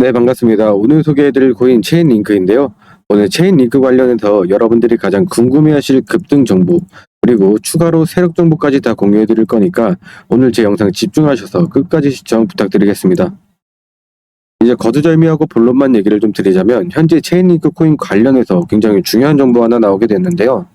네, 반갑습니다. 오늘 소개해드릴 코인 체인 링크인데요. 오늘 체인 링크 관련해서 여러분들이 가장 궁금해하실 급등 정보, 그리고 추가로 세력 정보까지 다 공유해드릴 거니까 오늘 제 영상 집중하셔서 끝까지 시청 부탁드리겠습니다. 이제 거두절미하고 본론만 얘기를 좀 드리자면 현재 체인 링크 코인 관련해서 굉장히 중요한 정보 하나 나오게 됐는데요.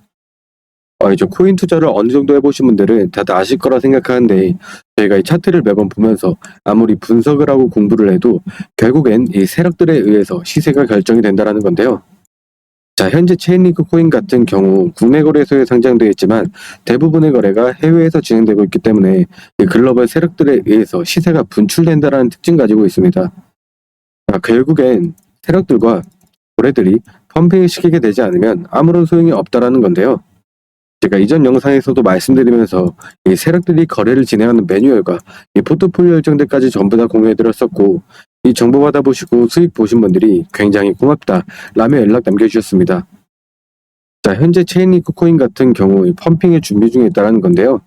어, 이제 코인 투자를 어느 정도 해보신 분들은 다들 아실 거라 생각하는데 저희가 이 차트를 매번 보면서 아무리 분석을 하고 공부를 해도 결국엔 이 세력들에 의해서 시세가 결정이 된다라는 건데요. 자, 현재 체인링크 코인 같은 경우 국내 거래소에 상장되어 있지만 대부분의 거래가 해외에서 진행되고 있기 때문에 이 글로벌 세력들에 의해서 시세가 분출된다라는 특징 가지고 있습니다. 자, 결국엔 세력들과 거래들이 펌핑을 시키게 되지 않으면 아무런 소용이 없다라는 건데요. 제가 이전 영상에서도 말씀드리면서 이 세력들이 거래를 진행하는 매뉴얼과 이 포트폴리오 일정들까지 전부 다 공유해드렸었고 이 정보 받아보시고 수익 보신 분들이 굉장히 고맙다 라며 연락 남겨주셨습니다. 자 현재 체인리크 코인 같은 경우 이 펌핑의 준비 중에 있다는 건데요.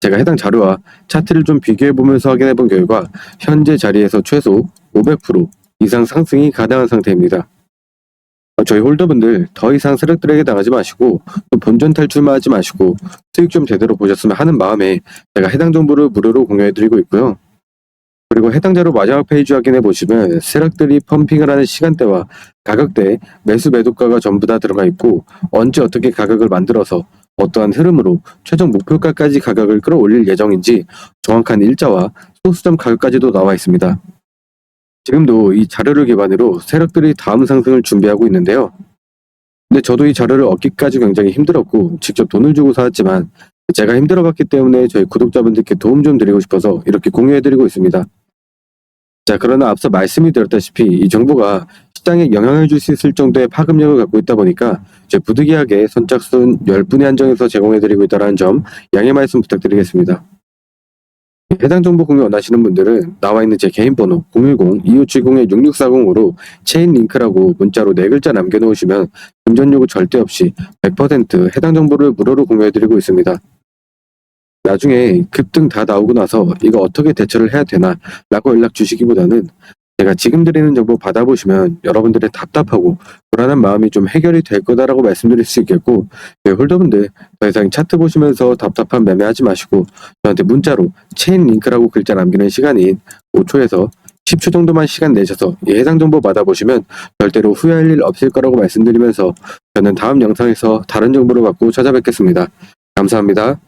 제가 해당 자료와 차트를 좀 비교해보면서 확인해 본 결과 현재 자리에서 최소 500% 이상 상승이 가능한 상태입니다. 어, 저희 홀더분들 더 이상 세력들에게 당하지 마시고 또 본전 탈출만 하지 마시고 수익 좀 제대로 보셨으면 하는 마음에 제가 해당 정보를 무료로 공유해드리고 있고요. 그리고 해당 자료 마지막 페이지 확인해 보시면 세력들이 펌핑을 하는 시간대와 가격대, 매수 매도가가 전부 다 들어가 있고 언제 어떻게 가격을 만들어서 어떠한 흐름으로 최종 목표가까지 가격을 끌어올릴 예정인지 정확한 일자와 소수점 가격까지도 나와 있습니다. 지금도 이 자료를 기반으로 세력들이 다음 상승을 준비하고 있는데요. 근데 저도 이 자료를 얻기까지 굉장히 힘들었고 직접 돈을 주고 사왔지만 제가 힘들어봤기 때문에 저희 구독자분들께 도움 좀 드리고 싶어서 이렇게 공유해드리고 있습니다. 자, 그러나 앞서 말씀이 드렸다시피 이 정보가 시장에 영향을 줄 수 있을 정도의 파급력을 갖고 있다 보니까 제 부득이하게 선착순 10분에 한정해서 제공해드리고 있다는 점 양해 말씀 부탁드리겠습니다. 해당 정보 공유 원하시는 분들은 나와 있는 제 개인 번호 010-2570-6640으로 체인 링크라고 문자로 네 글자 남겨놓으시면 금전 요구 절대 없이 100% 해당 정보를 무료로 공유해드리고 있습니다. 나중에 급등 다 나오고 나서 이거 어떻게 대처를 해야 되나 라고 연락 주시기보다는 제가 지금 드리는 정보 받아보시면 여러분들의 답답하고 불안한 마음이 좀 해결이 될 거다라고 말씀드릴 수 있겠고 네, 홀더분들 더 이상 차트 보시면서 답답한 매매하지 마시고 저한테 문자로 체인 링크라고 글자 남기는 시간인 5초에서 10초 정도만 시간 내셔서 이 해당 정보 받아보시면 절대로 후회할 일 없을 거라고 말씀드리면서 저는 다음 영상에서 다른 정보를 갖고 찾아뵙겠습니다. 감사합니다.